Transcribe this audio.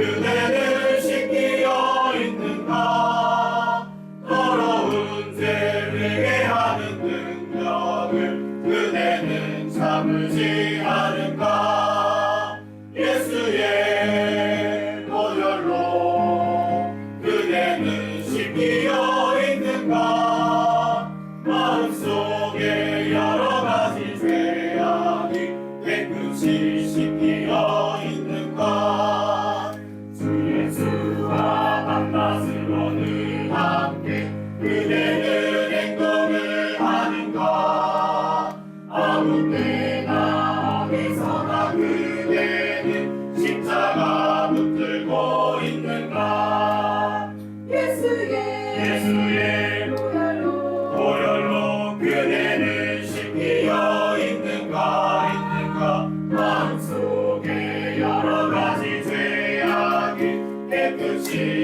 은혜를 씻기어 있는가? 더러운 죄에게 하는 능력을 은혜는 참을지 않은가 예수의 보혈로 은혜는 씻기어 있는가? 마음속에 여러 가지 죄악이 깨끗이 씻기 언제나 어디서나 그대는 십자가 붙들고 있는가? 예수의 예수의 보혈로. 보혈로 그대는 씹히어 있는가? 있는가? 마음속에 여러 가지 죄악이 깨끗이